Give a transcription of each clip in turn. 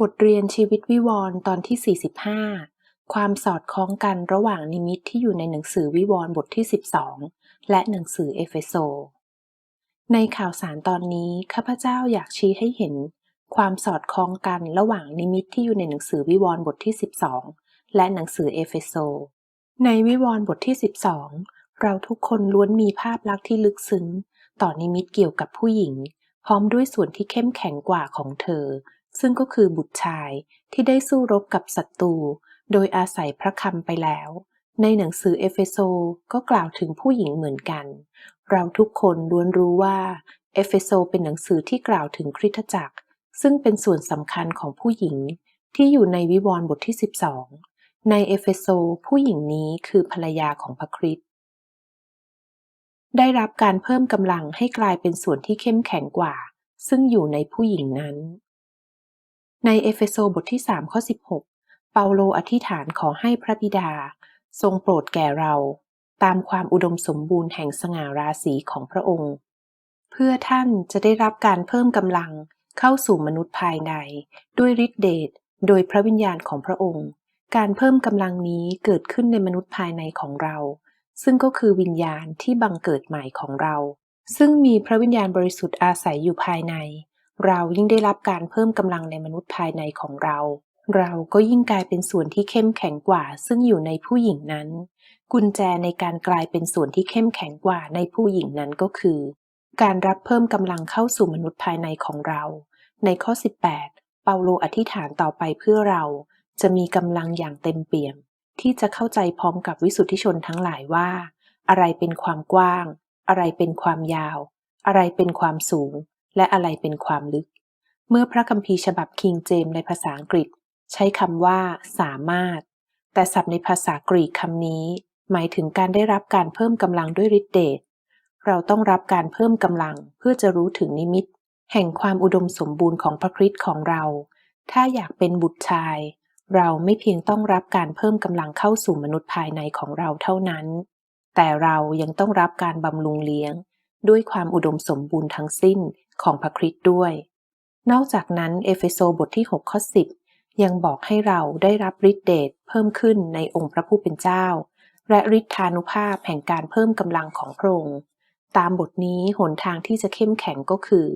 บทเรียนชีวิตวิวรณ์ตอนที่ 45 ความสอดคล้องกันระหว่างนิมิตที่อยู่ในหนังสือวิวรณ์บทที่ 12 และหนังสือเอเฟโซ ในข่าวสารตอนนี้ข้าพเจ้าอยากชี้ให้เห็น ความสอดคล้องกันระหว่างนิมิตที่อยู่ในหนังสือวิวรณ์บทที่ 12 และหนังสือเอเฟโซ ในวิวรณ์บทที่ 12 เราทุกคนล้วนมีภาพลักษณ์ที่ลึกซึ้ง ต่อนิมิตเกี่ยวกับผู้หญิง พร้อมด้วยส่วนที่เข้มแข็งกว่าของเธอ ซึ่งก็คือบุตรชายที่ได้สู้รบกับศัตรูโดยอาศัยพระคำไปแล้ว ในหนังสือเอเฟโซก็กล่าวถึงผู้หญิงเหมือนกัน เราทุกคนล้วนรู้ว่าเอเฟโซเป็นหนังสือที่กล่าวถึงคริสตจักร ซึ่งเป็นส่วนสำคัญของผู้หญิงที่อยู่ในวิวรณ์บทที่ 12 ในเอเฟโซผู้หญิงนี้คือภรรยาของพระคริสต์ได้รับการเพิ่มกำลังให้กลายเป็นส่วนที่เข้มแข็งกว่า ซึ่งอยู่ในผู้หญิงนั้น ในเอเฟโซบทที่3ข้อ16 เปาโลอธิษฐานขอให้พระบิดา ทรงโปรดแก่เรา ตามความอุดมสมบูรณ์แห่งสง่าราศีของพระองค์ เพื่อท่านจะได้รับการเพิ่มกำลังเข้าสู่มนุษย์ภายใน ด้วยฤทธิเดชโดยพระวิญญาณของพระองค์ การเพิ่มกำลังนี้เกิดขึ้นในมนุษย์ภายในของเรา ซึ่งก็คือวิญญาณที่บังเกิดใหม่ของเรา ซึ่งมีพระวิญญาณบริสุทธิ์อาศัยอยู่ภายใน เรายิ่งได้รับการเพิ่มกำลังในมนุษย์ภายในของเรา เราก็ยิ่งกลายเป็นส่วนที่เข้มแข็งกว่า ซึ่งอยู่ในผู้หญิงนั้น กุญแจในการกลายเป็นส่วนที่เข้มแข็งกว่าในผู้หญิงนั้นก็คือ การรับเพิ่มกำลังเข้าสู่มนุษย์ภายในของเรา ในข้อ 18 เปาโลอธิษฐานต่อไปเพื่อเรา จะมีกำลังอย่างเต็มเปี่ยม ที่จะเข้าใจพร้อมกับวิสุทธิชนทั้งหลายว่า อะไรเป็นความกว้าง อะไรเป็นความยาว อะไรเป็นความสูง และอะไรเป็นความลึก เมื่อพระคัมภีร์ฉบับคิงเจมในภาษาอังกฤษ ใช้คำว่าสามารถ แต่ศัพท์ในภาษากรีกคำนี้ หมายถึงการได้รับการเพิ่มกำลังด้วยฤทธิเดชเราต้องรับการเพิ่มกำลังเพื่อจะรู้ถึงนิมิต แห่งความอุดมสมบูรณ์ของพระคริสต์ของเรา ถ้าอยากเป็นบุตรชาย เราไม่เพียงต้องรับการเพิ่มกำลังเข้าสู่มนุษย์ภายในของเราเท่านั้น แต่เรายังต้องรับการบำรุงเลี้ยง ด้วยความอุดมสมบูรณ์ทั้งสิ้น ของพระคริสต์ด้วย นอกจากนั้นเอเฟโซบทที่ 6 ข้อ 10 ยังบอกให้เราได้รับฤทธิเดชเพิ่มขึ้นในองค์พระผู้เป็นเจ้า และฤทธานุภาพแห่งการเพิ่มกำลังของพระองค์ตามบทนี้หนทางที่จะเข้มแข็งก็คือ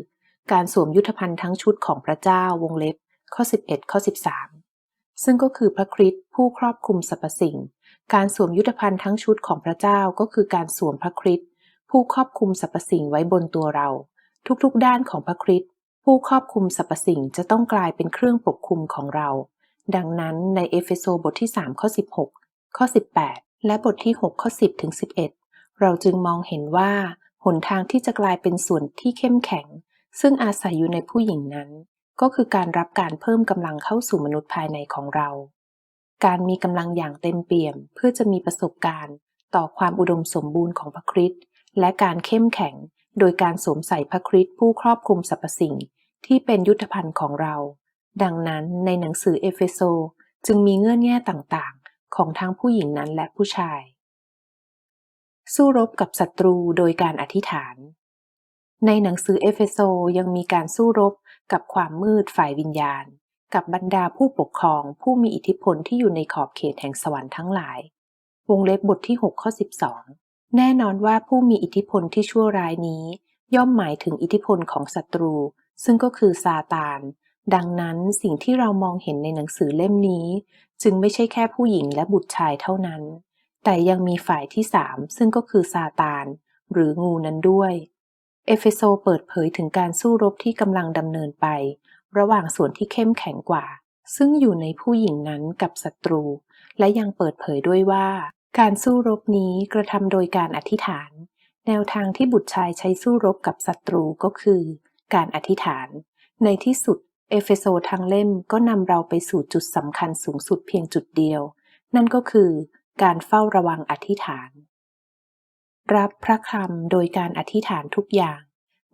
การสวมยุทธภัณฑ์ทั้งชุดของพระเจ้าวงเล็บ ข้อ 11 ข้อ 13 ซึ่งก็คือพระคริสต์ผู้ครอบคลุมสรรพสิ่ง การสวมยุทธภัณฑ์ทั้งชุดของพระเจ้าก็คือการสวมพระคริสต์ผู้ครอบคลุมสรรพสิ่งไว้บนตัวเรา ทุกๆ ด้านของพระคริสต์ผู้ครอบคลุมสรรพสิ่งจะต้องกลายเป็นเครื่องปกคลุมของเรา ดังนั้นในเอเฟโซบทที่ 3 ข้อ 16 ข้อ 18 และบทที่ 6 ข้อ 10 ถึง 11 เราจึงมองเห็นว่า หนทางที่จะกลายเป็นส่วนที่เข้มแข็ง ซึ่งอาศัยอยู่ในผู้หญิงนั้น ก็คือการรับการเพิ่มกำลังเข้าสู่มนุษย์ภายในของเรา การมีกำลังอย่างเต็มเปี่ยม เพื่อจะมีประสบการณ์ ต่อความอุดมสมบูรณ์ของพระคริสต์และการเข้มแข็ง โดยการสวมใส่พระคริสต์ผู้ครอบคลุมสรรพสิ่งที่เป็นยุทธภัณฑ์ของเรา ดังนั้นในหนังสือเอเฟโซจึงมีเงื่อนแง่ต่างๆ ของทั้งผู้หญิงนั้นและผู้ชาย สู้รบกับศัตรูโดยการอธิษฐาน ในหนังสือเอเฟโซยังมีการสู้รบกับความมืดฝ่ายวิญญาณ กับบรรดาผู้ปกครองผู้มีอิทธิพลที่อยู่ในขอบเขตแห่งสวรรค์ทั้งหลาย วงเล็บบทที่ 6 ข้อ 12 แน่นอนว่าผู้มีอิทธิพลที่ชั่วร้ายนี้ ย่อมหมายถึงอิทธิพลของศัตรู ซึ่งก็คือซาตาน ดังนั้นสิ่งที่เรามองเห็นในหนังสือเล่มนี้ จึงไม่ใช่แค่ผู้หญิงและบุตรชายเท่านั้น แต่ยังมีฝ่ายที่สามซึ่งก็คือซาตาน หรืองูนั้นด้วย เอเฟโซเปิดเผยถึงการสู้รบที่กำลังดำเนินไป ระหว่างส่วนที่เข้มแข็งกว่า ซึ่งอยู่ในผู้หญิงนั้นกับศัตรู และยังเปิดเผยด้วยว่า การสู้รบนี้กระทำโดยการอธิษฐาน แนวทางที่บุตรชายใช้สู้รบกับศัตรูก็คือ การอธิษฐาน ในที่สุดเอเฟโซทั้งเล่มก็นำเราไปสู่จุดสำคัญสูงสุดเพียงจุดเดียว นั่นก็คือการเฝ้าระวังอธิษฐาน รับพระคำโดยการอธิษฐานทุกอย่าง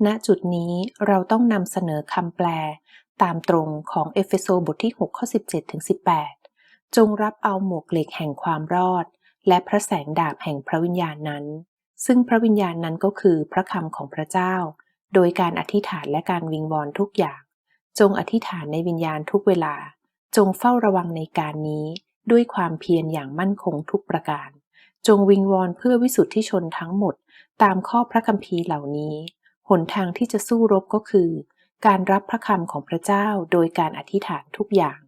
ณจุดนี้เราต้องนำเสนอคำแปล ตามตรงของเอเฟโซบทที่6ข้อ17ถึง18 จงรับเอาหมวกเหล็กแห่งความรอด และพระแสงดาบแห่งพระวิญญาณนั้น ซึ่งพระวิญญาณนั้นก็คือพระคำของพระเจ้า โดยการอธิษฐานและการวิงวอนทุกอย่าง จงอธิษฐานในวิญญาณทุกเวลา จงเฝ้าระวังในการนี้ด้วยความเพียรอย่างมั่นคงทุกประการ จงวิงวอนเพื่อวิสุทธิชนทั้งหมด ตามข้อพระคัมภีร์เหล่านี้หนทางที่จะสู้รบก็คือ การรับพระคำของพระเจ้าโดยการอธิษฐานทุกอย่าง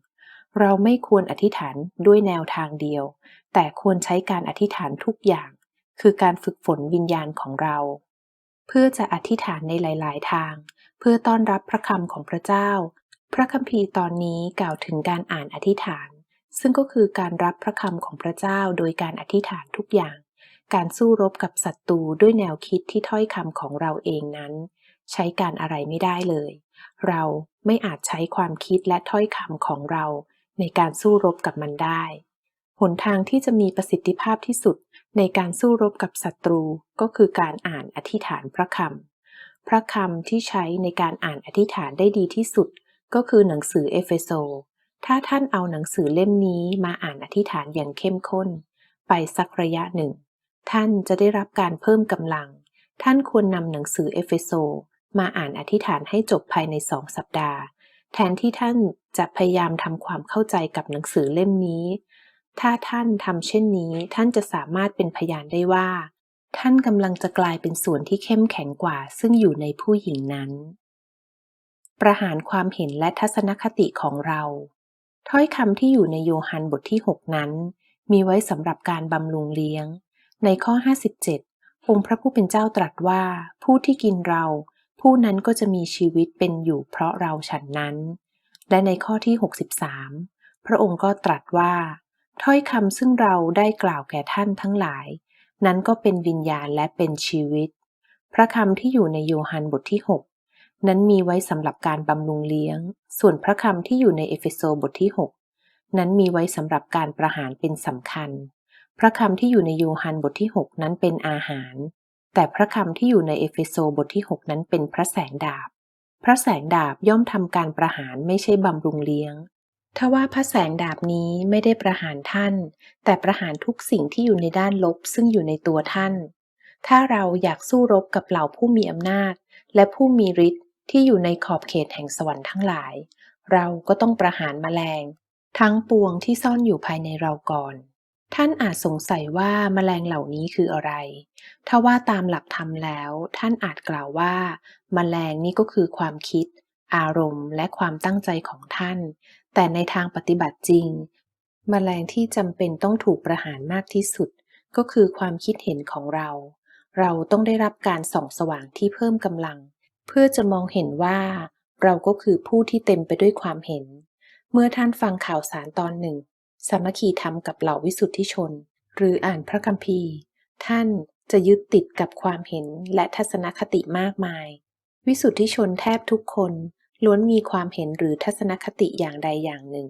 เราไม่ควรอธิษฐานด้วยแนวทางเดียว แต่ควรใช้การอธิษฐานทุกอย่าง คือการฝึกฝนวิญญาณของเรา เพื่อจะอธิษฐานในหลาย ๆ ทาง เพื่อต้อนรับพระคำของพระเจ้า พระคัมภีร์ตอนนี้กล่าวถึงการอ่านอธิษฐาน ซึ่งก็คือการรับพระคำของพระเจ้าโดยการอธิษฐานทุกอย่าง การสู้รบกับศัตรูด้วยแนวคิดที่ถ้อยคำของเราเองนั้น ใช้การอะไรไม่ได้เลย เราไม่อาจใช้ความคิดและถ้อยคำของเรา ในการสู้รบกับมันได้ หนทางที่จะมีประสิทธิภาพที่สุดในการสู้รบกับศัตรูก็คือการอ่านอธิษฐานพระคำ พระคำที่ใช้ในการอ่านอธิษฐานได้ดีที่สุด ก็คือหนังสือเอเฟโซ ถ้าท่านเอาหนังสือเล่มนี้มาอ่านอธิษฐานอย่างเข้มข้น ไปสักระยะหนึ่ง ท่านจะได้รับการเพิ่มกำลัง ท่านควรนำหนังสือเอเฟโซมาอ่านอธิษฐานให้จบภายในสองสัปดาห์ แทนที่ท่านจะพยายามทำความเข้าใจกับหนังสือเล่มนี้ ถ้าท่านทำเช่นนี้ ท่านจะสามารถเป็นพยานได้ว่า ท่านกำลังจะกลายเป็นส่วนที่เข้มแข็งกว่า ซึ่งอยู่ในผู้หญิงนั้น ประหารความเห็นและทัศนคติของเรา ถ้อยคำที่อยู่ในโยฮันบทที่ 6 นั้น มีไว้สำหรับการบำรุงเลี้ยง ในข้อ 57องค์พระผู้เป็นเจ้าตรัสว่าผู้ที่กินเรา ผู้นั้นก็จะมีชีวิตเป็นอยู่เพราะเราฉันนั้น และในข้อที่ 63 พระองค์ก็ตรัสว่า ถ้อยคำซึ่งเราได้กล่าวแก่ท่านทั้งหลาย นั้นก็เป็นวิญญาณและเป็นชีวิต พระคำที่อยู่ในโยฮันบทที่ 6 นั้นมีไว้สำหรับการบำรุงเลี้ยง ส่วนพระคำที่อยู่ในเอเฟโซบทที่ 6 นั้นมีไว้สำหรับการประหารเป็นสำคัญ พระคำที่อยู่ในโยฮันบทที่ 6 นั้นเป็นอาหาร แต่พระคำที่อยู่ในเอเฟโซบทที่ 6 นั้นเป็นพระแสงดาบ พระแสงดาบย่อมทำการประหารไม่ใช่บำรุงเลี้ยงทว่าพระแสงดาบนี้ไม่ได้ประหารท่าน แต่ประหารทุกสิ่งที่อยู่ในด้านลบซึ่งอยู่ในตัวท่าน ถ้าเราอยากสู้รบกับเหล่าผู้มีอำนาจ และผู้มีฤทธิ์ที่อยู่ในขอบเขตแห่งสวรรค์ทั้งหลาย เราก็ต้องประหารแมลง ทั้งปวงที่ซ่อนอยู่ภายในเราก่อน ท่านอาจสงสัยว่าแมลงเหล่านี้คืออะไร ถ้าว่าตามหลักธรรมแล้ว ท่านอาจกล่าวว่า แมลงนี่ก็คือความคิด อารมณ์ และความตั้งใจของท่าน แต่ในทางปฏิบัติจริง แมลงที่จำเป็นต้องถูกประหารมากที่สุด ก็คือความคิดเห็นของเรา เราต้องได้รับการส่องสว่างที่เพิ่มกำลัง เพื่อจะมองเห็นว่า เราก็คือผู้ที่เต็มไปด้วยความเห็น เมื่อท่านฟังข่าวสารตอนหนึ่ง สามัคคีธรรมกับเหล่าวิสุทธิชน หรืออ่านพระคัมภีร์ ท่านจะยึดติดกับความเห็นและทัศนคติมากมาย วิสุทธิชนแทบทุกคนล้วนมีความเห็นหรือทัศนคติอย่างใดอย่างหนึ่ง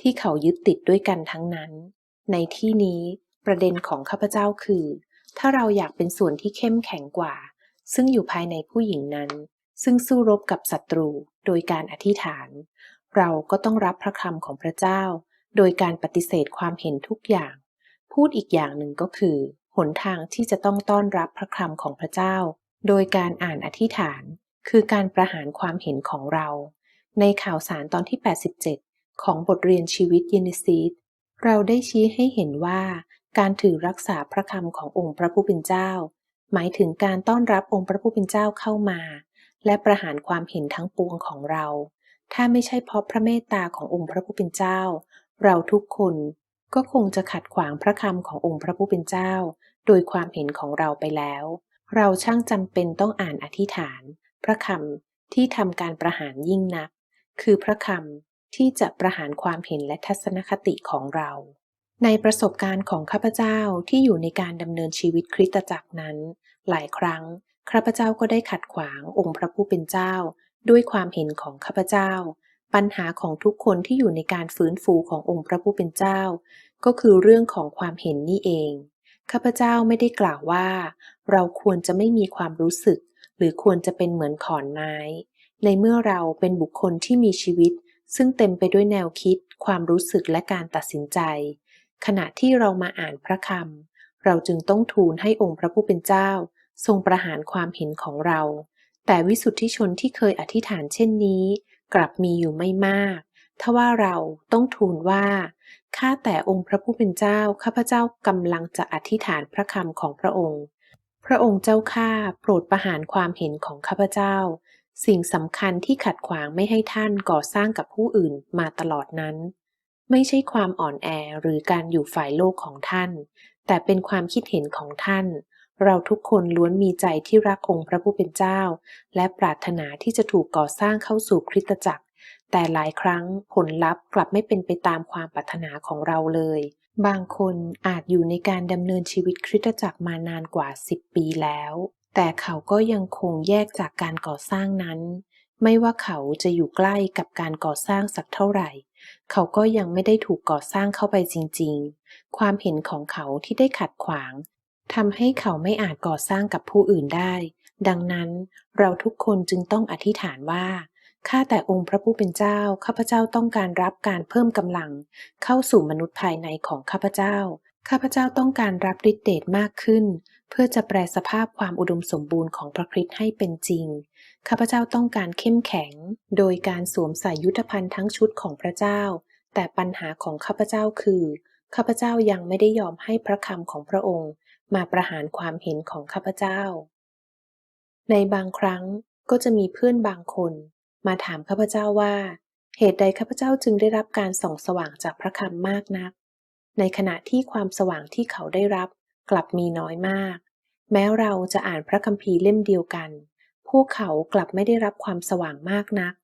ที่เขายึดติดด้วยกันทั้งนั้น ในที่นี้ประเด็นของข้าพเจ้าคือ ถ้าเราอยากเป็นส่วนที่เข้มแข็งกว่า ซึ่งอยู่ภายในผู้หญิงนั้น ซึ่งสู้รบกับศัตรูโดยการอธิษฐาน เราก็ต้องรับพระคำของพระเจ้า โดยการปฏิเสธความเห็นทุกอย่าง พูดอีกอย่างหนึ่งก็คือ หนทางที่จะต้องต้อนรับพระคำของพระเจ้า โดยการอ่านอธิษฐาน คือการประหารความเห็นของเรา ในข่าวสารตอนที่ 87 ของบทเรียนชีวิตเยเนซีสเราได้ชี้ให้เห็นว่า การถือรักษาพระคำขององค์พระผู้เป็นเจ้า หมายถึงการต้อนรับองค์พระผู้เป็นเจ้าเข้ามา และประหารความเห็นทั้งปวงของเรา ถ้าไม่ใช่เพราะพระเมตตาขององค์พระผู้เป็นเจ้า เราทุกคนก็คงจะขัดขวางพระคำขององค์พระผู้เป็นเจ้า โดยความเห็นของเราไปแล้ว เราช่างจำเป็นต้องอ่านอธิษฐาน พระคำที่ทำการประหารยิ่งนัก คือพระคำที่จะประหารความเห็นและทัศนคติของเรา ในประสบการณ์ของข้าพเจ้าที่อยู่ในการดำเนินชีวิตคริสตจักรนั้น หลายครั้งข้าพเจ้าก็ได้ขัดขวางองค์พระผู้เป็นเจ้า ด้วยความเห็นของข้าพเจ้า ปัญหาของทุกคนที่อยู่ในการฟื้นฟูขององค์พระผู้เป็นเจ้า ก็คือเรื่องของความเห็นนี่เอง ข้าพเจ้าไม่ได้กล่าวว่า เราควรจะไม่มีความรู้สึก หรือควรจะเป็นเหมือนขอนไม้ ในเมื่อเราเป็นบุคคลที่มีชีวิต ซึ่งเต็มไปด้วยแนวคิด ความรู้สึกและการตัดสินใจ ขณะที่เรามาอ่านพระคำเราจึงต้องทูลให้องค์พระผู้เป็นเจ้า ทรงประหารความเห็นของเรา แต่วิสุทธิชนที่เคยอธิษฐานเช่นนี้ กลับมีอยู่ไม่มาก ทว่าเราต้องทูลว่า ข้าแต่องค์พระผู้เป็นเจ้า ข้าพเจ้ากำลังจะอธิษฐานพระคำของพระองค์ พระองค์เจ้าข้าโปรดประหารความเห็นของข้าพเจ้า สิ่งสำคัญที่ขัดขวางไม่ให้ท่านก่อสร้างกับผู้อื่นมาตลอดนั้น ไม่ใช่ความอ่อนแอหรือการอยู่ฝ่ายโลกของท่าน แต่เป็นความคิดเห็นของท่าน เราทุกคนล้วนมีใจที่รักองค์พระผู้เป็นเจ้า และปรารถนาที่จะถูกก่อสร้างเข้าสู่คริสตจักร แต่หลายครั้งผลลัพธ์กลับไม่เป็นไปตามความปรารถนาของเราเลย บางคนอาจอยู่ในการดำเนินชีวิตคริสตจักรมานานกว่า 10 ปีแล้ว แต่เขาก็ยังคงแยกจากการก่อสร้างนั้น ไม่ว่าเขาจะอยู่ใกล้กับการก่อสร้างสักเท่าไหร่ เขาก็ยังไม่ได้ถูกก่อสร้างเข้าไปจริง ๆ ความเห็นของเขาที่ได้ขัดขวาง ทำให้เขาไม่อาจก่อสร้างกับผู้อื่นได้ ดังนั้นเราทุกคนจึงต้องอธิษฐานว่าข้าแต่องค์พระผู้เป็นเจ้า ข้าพเจ้าต้องการรับการเพิ่มกำลัง เข้าสู่มนุษย์ภายในของข้าพเจ้า ข้าพเจ้าต้องการรับฤทธิเดชมากขึ้น เพื่อจะแปลสภาพความอุดมสมบูรณ์ของพระคริสต์ให้เป็นจริง ข้าพเจ้าต้องการเข้มแข็ง โดยการสวมใส่ยุทธภัณฑ์ทั้งชุดของพระเจ้า แต่ปัญหาของข้าพเจ้าคือ ข้าพเจ้ายังไม่ได้ยอมให้พระคำของพระองค์ มาประหารความเห็นของข้าพเจ้า ในบางครั้งก็จะมีเพื่อนบางคนมาถามข้าพเจ้าว่า เหตุใดข้าพเจ้าจึงได้รับการส่องสว่างจากพระคำมากนัก ในขณะที่ความสว่างที่เขาได้รับกลับมีน้อยมาก แม้เราจะอ่านพระคัมภีร์เล่มเดียวกัน พวกเขากลับไม่ได้รับความสว่างมากนัก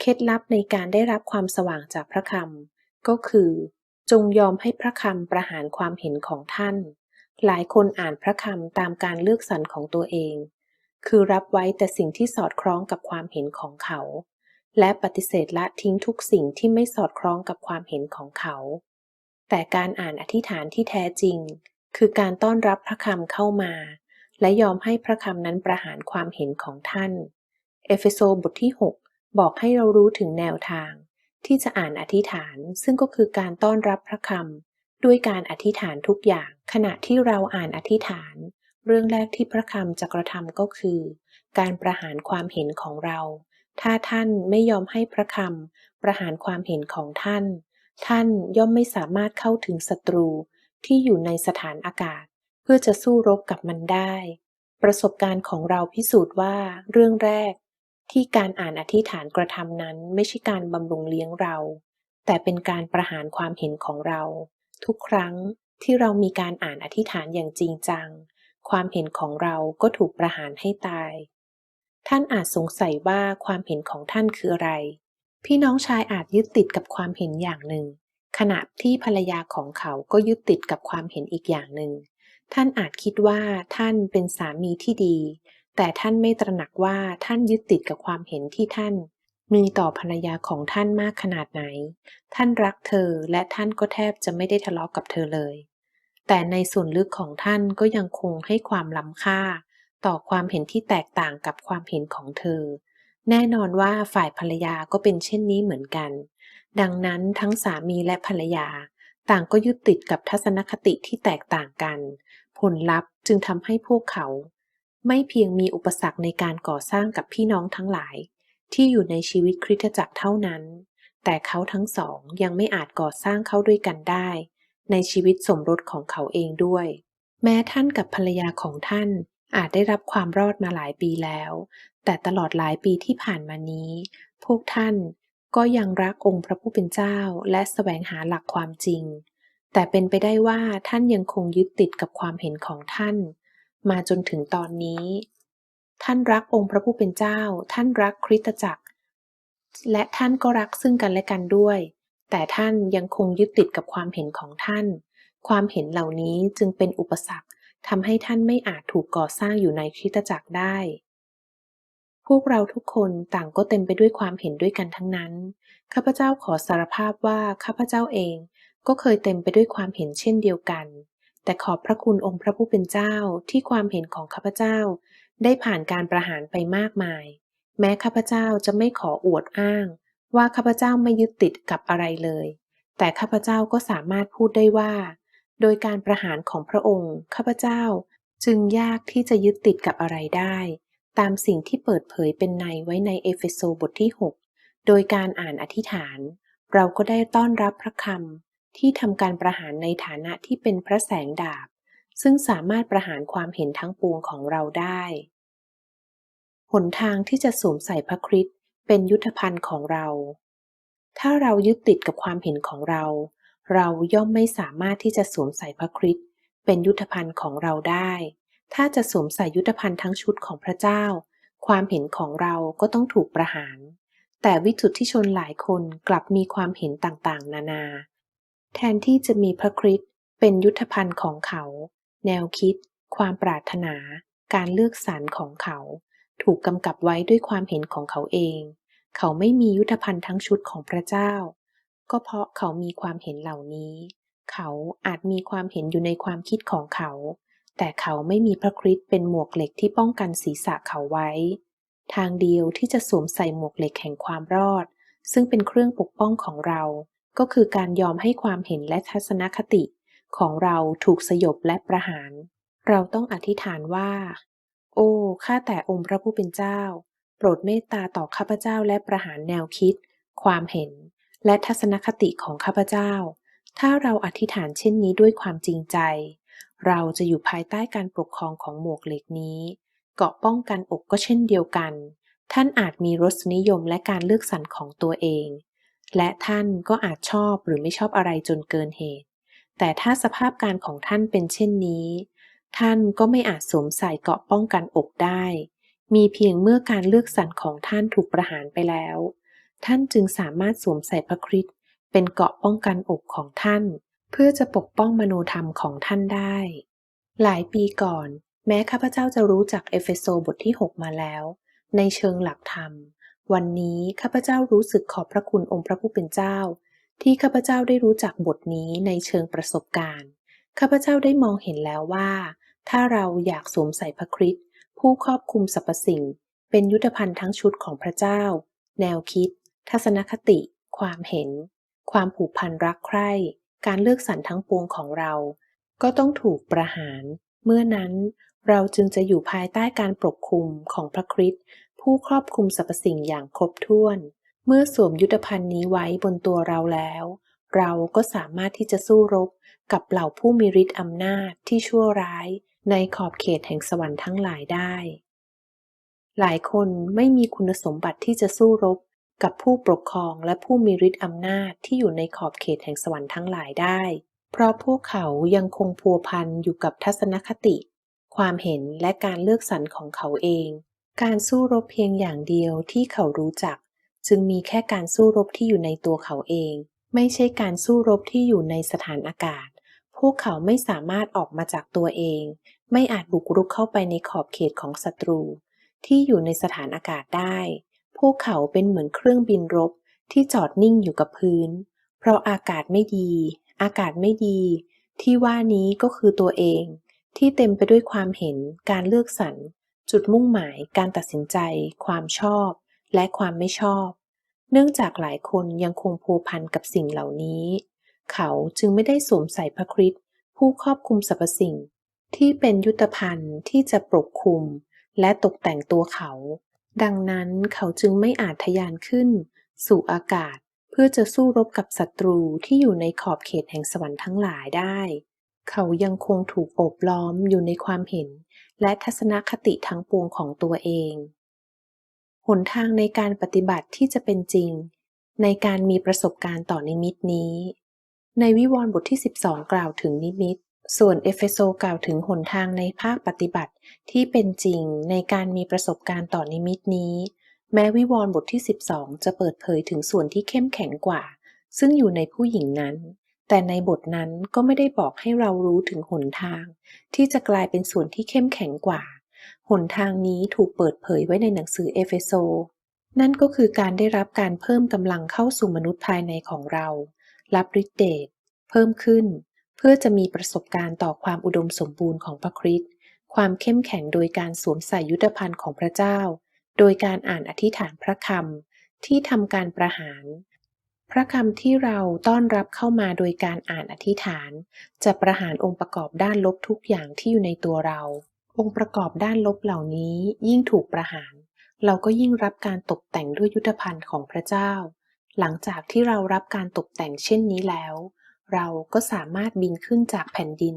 เคล็ดลับในการได้รับความสว่างจากพระคำก็คือ จงยอมให้พระคำประหารความเห็นของท่าน หลายคนอ่านพระคำตามการเลือกสรรของตัวเอง คือรับไว้แต่สิ่งที่สอดคล้องกับความเห็นของเขา และปฏิเสธละทิ้งทุกสิ่งที่ไม่สอดคล้องกับความเห็นของเขา แต่การอ่านอธิษฐานที่แท้จริง คือการต้อนรับพระคำเข้ามา และยอมให้พระคำนั้นประหารความเห็นของท่าน เอเฟโซบทที่ 6 บอกให้เรารู้ถึงแนวทาง ที่จะอ่านอธิษฐาน ซึ่งก็คือการต้อนรับพระคำ ด้วยการอธิษฐานทุกอย่างขณะที่เราอ่านอธิษฐาน เรื่องแรกที่พระคำจะกระทำก็คือ การประหารความเห็นของเรา ถ้าท่านไม่ยอมให้พระคำประหารความเห็นของท่าน ท่านย่อมไม่สามารถเข้าถึงศัตรูที่อยู่ในสถานอากาศ เพื่อจะสู้รบกับมันได้ ประสบการณ์ของเราพิสูจน์ว่าเรื่องแรก ที่การอ่านอธิษฐานกระทำนั้นไม่ใช่การบำรุงเลี้ยงเรา แต่เป็นการประหารความเห็นของเรา ทุกครั้งที่เรามีการอ่านอธิษฐานอย่างจริงจัง ความเห็นของเราก็ถูกประหารให้ตาย ท่านอาจสงสัยว่าความเห็นของท่านคืออะไร พี่น้องชายอาจยึดติดกับความเห็นอย่างหนึ่ง ขณะที่ภรรยาของเขาก็ยึดติดกับความเห็นอีกอย่างหนึ่ง ท่านอาจคิดว่าท่านเป็นสามีที่ดี แต่ท่านไม่ตระหนักว่าท่านยึดติดกับความเห็นที่ท่าน มีต่อภรรยาของท่านมากขนาดไหน ท่านรักเธอและท่านก็แทบจะไม่ได้ทะเลาะกับเธอเลย แต่ในส่วนลึกของท่านก็ยังคงให้ความล้ำค่า ต่อความเห็นที่แตกต่างกับความเห็นของเธอ แน่นอนว่าฝ่ายภรรยาก็เป็นเช่นนี้เหมือนกัน ดังนั้นทั้งสามีและภรรยา ต่างก็ยึดติดกับทัศนคติที่แตกต่างกัน ผลลัพธ์จึงทำให้พวกเขา ไม่เพียงมีอุปสรรคในการก่อสร้างกับพี่น้องทั้งหลาย ที่อยู่ในชีวิตคริสตจักรเท่านั้น แต่เขาทั้งสองยังไม่อาจก่อสร้างเข้าด้วยกันได้ ในชีวิตสมรสของเขาเองด้วย แม้ท่านกับภรรยาของท่านอาจได้รับความรอดมาหลายปีแล้ว แต่ตลอดหลายปีที่ผ่านมานี้ พวกท่านก็ยังรักองค์พระผู้เป็นเจ้าและแสวงหาหลักความจริง แต่เป็นไปได้ว่าท่านยังคงยึดติดกับความเห็นของท่าน มาจนถึงตอนนี้ ท่านรักองค์พระผู้เป็นเจ้า ท่านรักคริสตจักร และท่านก็รักซึ่งกันและกันด้วย แต่ท่านยังคงยึดติดกับความเห็นของท่าน ความเห็นเหล่านี้จึงเป็นอุปสรรคทำให้ท่านไม่อาจถูกก่อสร้างอยู่ในคริสตจักรได้ พวกเราทุกคนต่างก็เต็มไปด้วยความเห็นด้วยกันทั้งนั้น ข้าพเจ้าขอสารภาพว่าข้าพเจ้าเองก็เคยเต็มไปด้วยความเห็นเช่นเดียวกัน แต่ขอบพระคุณองค์พระผู้เป็นเจ้าที่ความเห็นของข้าพเจ้า ได้ผ่านการประหารไปมากมาย แม้ข้าพเจ้าจะไม่ขออวดอ้าง ว่าข้าพเจ้าไม่ยึดติดกับอะไรเลย แต่ข้าพเจ้าก็สามารถพูดได้ว่า โดยการประหารของพระองค์ ข้าพเจ้าจึงยากที่จะยึดติดกับอะไรได้ ตามสิ่งที่เปิดเผยเป็นในไว้ในเอเฟโซบทที่ 6 โดยการอ่านอธิษฐาน เราก็ได้ต้อนรับพระคำที่ทำการประหารในฐานะที่เป็นพระแสงดาบ ซึ่งสามารถประหารความเห็นทั้งปวงของเราได้ หนทางที่จะสวมใส่พระคริสต์เป็นยุทธภัณฑ์ของเรา ถ้าเรายึดติดกับความเห็นของเรา เราย่อมไม่สามารถที่จะสวมใส่พระคริสต์เป็นยุทธภัณฑ์ของเราได้ ถ้าจะสวมใส่ยุทธภัณฑ์ทั้งชุดของพระเจ้า ความเห็นของเราก็ต้องถูกประหาร แต่วิสุทธิชนหลายคนกลับมีความเห็นต่างๆ นานา แทนที่จะมีพระคริสต์เป็นยุทธภัณฑ์ของเขา แนวคิด ความปรารถนา การเลือกสรรของเขา ถูกกำกับไว้ด้วยความเห็นของเขาเอง เขาไม่มียุทธภัณฑ์ทั้งชุดของพระเจ้า ก็เพราะเขามีความเห็นเหล่านี้ เขาอาจมีความเห็นอยู่ในความคิดของเขา แต่เขาไม่มีพระคริสต์เป็นหมวกเหล็กที่ป้องกันศีรษะเขาไว้ ทางเดียวที่จะสวมใส่หมวกเหล็กแห่งความรอด ซึ่งเป็นเครื่องปกป้องของเรา ก็คือการยอมให้ความเห็นและทัศนคติ ของเราถูกสยบและประหาร เราต้องอธิษฐานว่า โอ้ ข้าแต่องค์พระผู้เป็นเจ้า โปรดเมตตาต่อข้าพเจ้าและประหารแนวคิด ความเห็น และทัศนคติของข้าพเจ้า ถ้าเราอธิษฐานเช่นนี้ด้วยความจริงใจ เราจะอยู่ภายใต้การปกครองของหมวกเหล็กนี้ เกาะป้องกันอกก็เช่นเดียวกัน ท่านอาจมีรสนิยมและการเลือกสรรของตัวเอง และท่านก็อาจชอบหรือไม่ชอบอะไรจนเกินเหตุ แต่ถ้าสภาพการของท่านเป็นเช่นนี้ ท่านก็ไม่อาจสวมใส่เกราะป้องกันอกได้ มีเพียงเมื่อการเลือกสรรของท่านถูกประหารไปแล้ว ท่านจึงสามารถสวมใส่พระคริสต์เป็นเกราะป้องกันอกของท่าน เพื่อจะปกป้องมโนธรรมของท่านได้ หลายปีก่อน แม้ข้าพเจ้าจะรู้จักเอเฟโซบทที่ 6 มาแล้ว ในเชิงหลักธรรม วันนี้ข้าพเจ้ารู้สึกขอบพระคุณองค์พระผู้เป็นเจ้า ที่ข้าพเจ้าได้รู้จักบทนี้ในเชิงประสบการณ์ ข้าพเจ้าได้มองเห็นแล้วว่า ถ้าเราอยากสวมใส่พระคริสต์ผู้ครอบคลุมสรรพสิ่ง เป็นยุทธภัณฑ์ทั้งชุดของพระเจ้า แนวคิด ทัศนคติ ความเห็น ความผูกพันรักใคร่ การเลือกสรรทั้งปวงของเรา ก็ต้องถูกประหาร เมื่อนั้นเราจึงจะอยู่ภายใต้การปกคุมของพระคริสต์ผู้ครอบคลุมสรรพสิ่งอย่างครบถ้วน เมื่อสวมยุทธภัณฑ์นี้ไว้บนตัวเราแล้ว เราก็สามารถที่จะสู้รบกับเหล่าผู้มีฤทธิ์อำนาจที่ชั่วร้ายในขอบเขตแห่งสวรรค์ทั้งหลายได้ หลายคนไม่มีคุณสมบัติที่จะสู้รบกับผู้ปกครองและผู้มีฤทธิ์อำนาจที่อยู่ในขอบเขตแห่งสวรรค์ทั้งหลายได้ เพราะพวกเขายังคงพัวพันอยู่กับทัศนคติ ความเห็นและการเลือกสรรของเขาเอง การสู้รบเพียงอย่างเดียวที่เขารู้จัก จึงมีแค่การสู้รบที่อยู่ในตัวเขาเอง ไม่ใช่การสู้รบที่อยู่ในสถานอากาศ พวกเขาไม่สามารถออกมาจากตัวเอง ไม่อาจบุกรุกเข้าไปในขอบเขตของศัตรู ที่อยู่ในสถานอากาศได้ พวกเขาเป็นเหมือนเครื่องบินรบที่จอดนิ่งอยู่กับพื้น เพราะอากาศไม่ดี อากาศไม่ดี ที่ว่านี้ก็คือตัวเอง ที่เต็มไปด้วยความเห็น การเลือกสรร จุดมุ่งหมาย การตัดสินใจ ความชอบ และความไม่ชอบ เนื่องจากหลายคนยังคงพัวพันกับสิ่งเหล่านี้ เขาจึงไม่ได้สวมใส่พระคริสต์ผู้ครอบคุมสรรพสิ่ง ที่เป็นยุทธภัณฑ์ที่จะปกคลุม และตกแต่งตัวเขา ดังนั้นเขาจึงไม่อาจทะยานขึ้น สู่อากาศเพื่อจะสู้รบกับศัตรูที่อยู่ในขอบเขตแห่งสวรรค์ทั้งหลายได้ เขายังคงถูกโอบล้อมอยู่ในความเห็น และทัศนคติทั้งปวงของตัวเอง หนทางในการปฏิบัติที่จะเป็นจริง ในการมีประสบการณ์ต่อนิมิตนี้ ในวิวรณ์บทที่ 12 กล่าวถึงนิมิต ส่วนเอเฟโซกล่าวถึงหนทางในภาคปฏิบัติที่เป็นจริงในการมีประสบการณ์ต่อนิมิตนี้ แม้วิวรณ์บทที่ 12 จะเปิดเผยถึงส่วนที่เข้มแข็งกว่า ซึ่งอยู่ในผู้หญิงนั้น แต่ในบทนั้นก็ไม่ได้บอกให้เรารู้ถึงหนทาง ที่จะกลายเป็นส่วนที่เข้มแข็งกว่า หนทางนี้ถูกเปิดเผยไว้ในหนังสือเอเฟโซ นั่นก็คือการได้รับการเพิ่มกำลังเข้าสู่มนุษย์ภายในของเรา รับฤทธิ์เดชเพิ่มขึ้น เพื่อจะมีประสบการณ์ต่อความอุดมสมบูรณ์ของพระคริสต์ความเข้มแข็งโดยการสวมใส่ยุทธภัณฑ์ของพระเจ้า โดยการอ่านอธิษฐานพระคำที่ทำการประหาร พระคำที่เราต้อนรับเข้ามาโดยการอ่านอธิษฐาน จะประหารองค์ประกอบด้านลบทุกอย่างที่อยู่ในตัวเรา องค์ประกอบด้านลบเหล่านี้ยิ่งถูกประหาร เราก็ยิ่งรับการตกแต่งด้วยยุทธภัณฑ์ของพระเจ้า หลังจากที่เรารับการตกแต่งเช่นนี้แล้ว เราก็สามารถบินขึ้นจากแผ่นดิน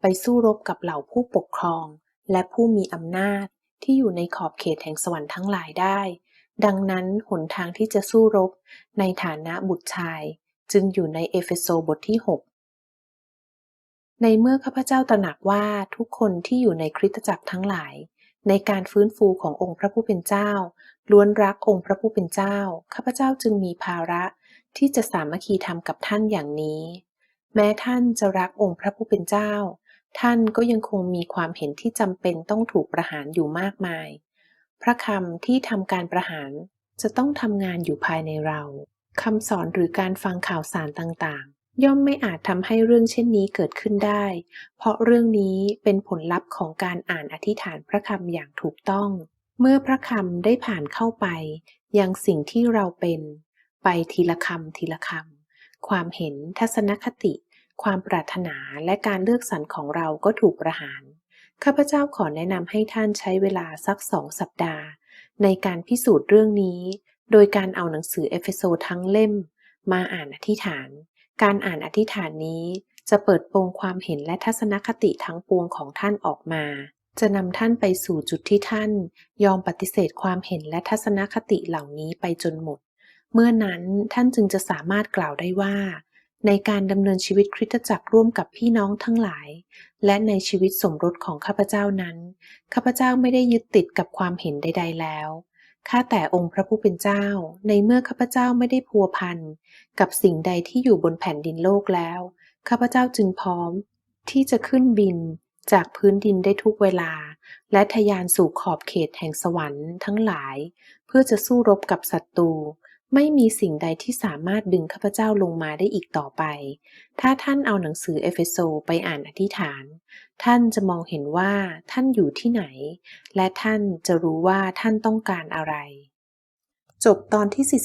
ไปสู้รบกับเหล่าผู้ปกครอง และผู้มีอำนาจที่อยู่ในขอบเขตแห่งสวรรค์ทั้งหลายได้ ดังนั้นหนทางที่จะสู้รบในฐานะบุตรชาย จึงอยู่ในเอเฟโซบทที่6 ในเมื่อข้าพเจ้าตระหนักว่าทุกคนที่อยู่ในคริสตจักรทั้งหลาย ในการฟื้นฟูขององค์พระผู้เป็นเจ้า ล้วนรักองค์พระผู้เป็นเจ้า ข้าพเจ้าจึงมีภาระที่จะสามัคคีธรรมกับท่านอย่างนี้ แม้ท่านจะรักองค์พระผู้เป็นเจ้า ท่านก็ยังคงมีความเห็นที่จำเป็นต้องถูกประหารอยู่มากมาย พระคำที่ทำการประหารจะต้องทำงานอยู่ภายในเราคำสอนหรือการฟังข่าวสารต่าง ย่อมไม่อาจทำให้เรื่องเช่นนี้เกิดขึ้นได้ เพราะเรื่องนี้เป็นผลลัพธ์ของการอ่านอธิษฐานพระคำอย่างถูกต้อง เมื่อพระคำได้ผ่านเข้าไป ยังสิ่งที่เราเป็น ไปทีละคำทีละคำความเห็นทัศนคติ ความปรารถนาและการเลือกสรรของเราก็ถูกประหาร ข้าพเจ้าขอแนะนำให้ท่านใช้เวลาสักสองสัปดาห์ ในการพิสูจน์เรื่องนี้ โดยการเอาหนังสือเอเฟโซทั้งเล่ม มาอ่านอธิษฐาน การอ่านอธิษฐานนี้จะเปิดโปงความเห็นและทัศนคติทั้งปวงของท่านออกมา จะนำท่านไปสู่จุดที่ท่าน ยอมปฏิเสธความเห็นและทัศนคติเหล่านี้ไปจนหมด เมื่อนั้นท่านจึงจะสามารถกล่าวได้ว่า ในการดำเนินชีวิตคริสตจักรร่วมกับพี่น้องทั้งหลาย และในชีวิตสมรสของข้าพเจ้านั้น ข้าพเจ้าไม่ได้ยึดติดกับความเห็นใด ๆ แล้ว ข้าแต่องค์พระผู้เป็นเจ้า ในเมื่อข้าพเจ้าไม่ได้พัวพันกับสิ่งใดที่อยู่บนแผ่นดินโลกแล้ว ข้าพเจ้าจึงพร้อม ที่จะขึ้นบินจากพื้นดินได้ทุกเวลา และทะยานสู่ขอบเขตแห่งสวรรค์ทั้งหลาย เพื่อจะสู้รบกับศัตรู ไม่มีสิ่งใดที่สามารถดึงข้าพเจ้าลงมาได้อีกต่อไป ถ้าท่านเอาหนังสือเอเฟโซไปอ่านอธิษฐาน ท่านจะมองเห็นว่าท่านอยู่ที่ไหน และท่านจะรู้ว่าท่านต้องการอะไร จบตอนที่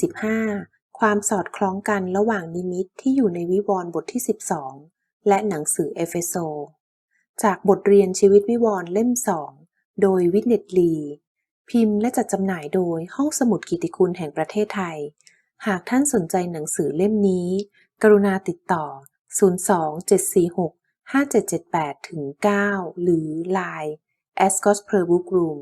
45 ความสอดคล้องกันระหว่างนิมิตที่อยู่ในวิวรณ์บทที่ 12 และหนังสือเอเฟโซ จากบทเรียนชีวิตวิวรณ์เล่มสอง โดยวิทเนตลี พิมพ์และจัดจำหน่ายโดยห้องสมุดกิติคุณแห่งประเทศไทย หากท่านสนใจหนังสือเล่มนี้ กรุณาติดต่อ 02746 5778-9 หรือ Line a s c o s p e r Book Room